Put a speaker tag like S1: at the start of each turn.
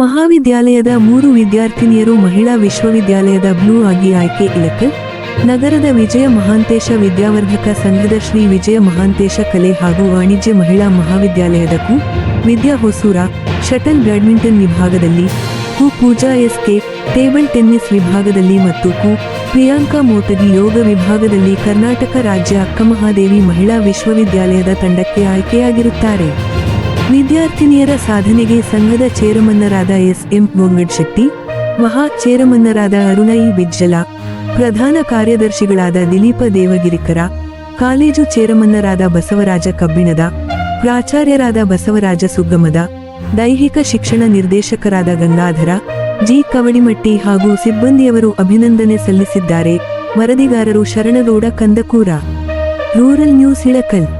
S1: ಮಹಾವಿದ್ಯಾಲಯದ ಮೂರು ವಿದ್ಯಾರ್ಥಿನಿಯರು ಮಹಿಳಾ ವಿಶ್ವವಿದ್ಯಾಲಯದ ಬ್ಲೂ ಆಗಿ ಆಯ್ಕೆ ಇಳಕಲ್ ನಗರದ ವಿಜಯ ಮಹಾಂತೇಶ ವಿದ್ಯಾವರ್ಧಕ ಸಂಘದ ಶ್ರೀ ವಿಜಯ ಮಹಾಂತೇಶ ಕಲೆ ಹಾಗೂ ವಾಣಿಜ್ಯ ಮಹಿಳಾ ಮಹಾವಿದ್ಯಾಲಯದ ಕು ವಿದ್ಯಾ ಹೊಸೂರ ಶಟಲ್ ಬ್ಯಾಡ್ಮಿಂಟನ್ ವಿಭಾಗದಲ್ಲಿ ಕು ಪೂಜಾ ಎಸ್ಕೆ ಟೇಬಲ್ ಟೆನ್ನಿಸ್ ವಿಭಾಗದಲ್ಲಿ ಮತ್ತು ಕು ಪ್ರಿಯಾಂಕಾ ಮೋಟಗಿ ಯೋಗ ವಿಭಾಗದಲ್ಲಿ ಕರ್ನಾಟಕ ರಾಜ್ಯ ಅಕ್ಕಮಹಾದೇವಿ ಮಹಿಳಾ ವಿಶ್ವವಿದ್ಯಾಲಯದ ತಂಡಕ್ಕೆ ಆಯ್ಕೆಯಾಗಿರುತ್ತಾರೆ. ವಿದ್ಯಾರ್ಥಿನಿಯರ ಸಾಧನೆಗೆ ಸಂಘದ ಚೇರಮನ್ನರಾದ ಎಸ್ ಎಂ ಶೆಟ್ಟಿ, ಮಹಾ ಚೇರಮನ್ನರಾದ ಅರುಣಯಿ ಬಿಜ್ಜಲ ಪ್ರಧಾನ ಕಾರ್ಯದರ್ಶಿಗಳಾದ ದಿಲೀಪ ದೇವಗಿರಿಕರ, ಕಾಲೇಜು ಚೇರಮನ್ನರಾದ ಬಸವರಾಜ ಕಬ್ಬಿಣದ, ಪ್ರಾಚಾರ್ಯರಾದ ಬಸವರಾಜ ಸುಗ್ಗಮದ, ದೈಹಿಕ ಶಿಕ್ಷಣ ನಿರ್ದೇಶಕರಾದ ಗಂಗಾಧರ, ಜಿ ಕವಡಿಮಟ್ಟಿ ಹಾಗೂ ಸಿಬ್ಬಂದಿಯವರು ಅಭಿನಂದನೆ ಸಲ್ಲಿಸಿದ್ದಾರೆ. ವರದಿಗಾರರು Sharanagouda Kandakura. Rural news Ilkal.